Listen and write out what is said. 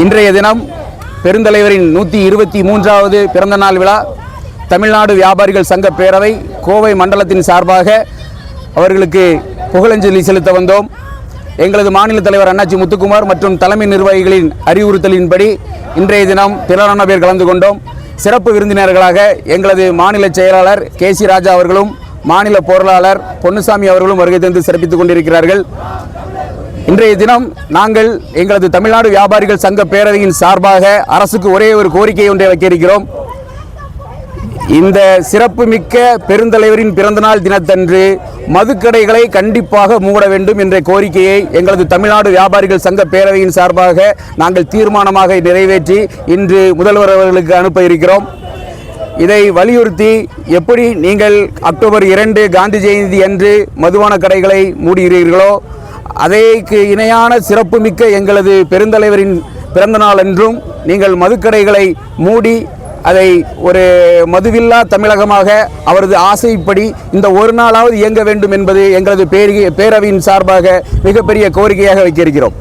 இன்றைய தினம் பெருந்தலைவரின் நூற்றி இருபத்தி மூன்றாவது பிறந்தநாள் விழா. தமிழ்நாடு வியாபாரிகள் சங்க பேரவை கோவை மண்டலத்தின் சார்பாக அவர்களுக்கு புகழஞ்சலி செலுத்த வந்தோம். எங்களது மாநில தலைவர் அண்ணாச்சி முத்துக்குமார் மற்றும் தலைமை நிர்வாகிகளின் அறிவுறுத்தலின்படி இன்றைய தினம் திரளான பேர் கலந்து கொண்டோம். சிறப்பு விருந்தினர்களாக எங்களது மாநில செயலாளர் கே சி ராஜா அவர்களும் மாநில பொருளாளர் பொன்னுசாமி அவர்களும் வருகை தந்து சிறப்பித்துக் கொண்டிருக்கிறார்கள். இன்றைய தினம் நாங்கள் எங்களது தமிழ்நாடு வியாபாரிகள் சங்க பேரவையின் சார்பாக அரசுக்கு ஒரே ஒரு கோரிக்கை ஒன்றை வைக்கிருக்கிறோம் இந்த சிறப்புமிக்க பெருந்தலைவரின் பிறந்தநாள் தினத்தன்று மதுக்கடைகளை கண்டிப்பாக மூட வேண்டும் என்ற கோரிக்கையை எங்களது தமிழ்நாடு வியாபாரிகள் சங்க பேரவையின் சார்பாக நாங்கள் தீர்மானமாக நிறைவேற்றி இன்று முதல்வர் அவர்களுக்கு அனுப்ப இருக்கிறோம். இதை வலியுறுத்தி எப்படி நீங்கள் அக்டோபர் இரண்டு காந்தி ஜெயந்தி அன்று மதுபான கடைகளை மூடுகிறீர்களோ அதைக்கு இணையான சிறப்புமிக்க எங்களது பெருந்தலைவரின் பிறந்தநாள் என்றும் நீங்கள் மதுக்கடைகளை மூடி அதை ஒரு மதுவில்லா தமிழகமாக அவரது ஆசைப்படி இந்த ஒரு நாளாவது இயங்க வேண்டும் என்பது எங்களது பேரி பேரவையின் சார்பாக மிகப்பெரிய கோரிக்கையாக வைத்திருக்கிறோம்.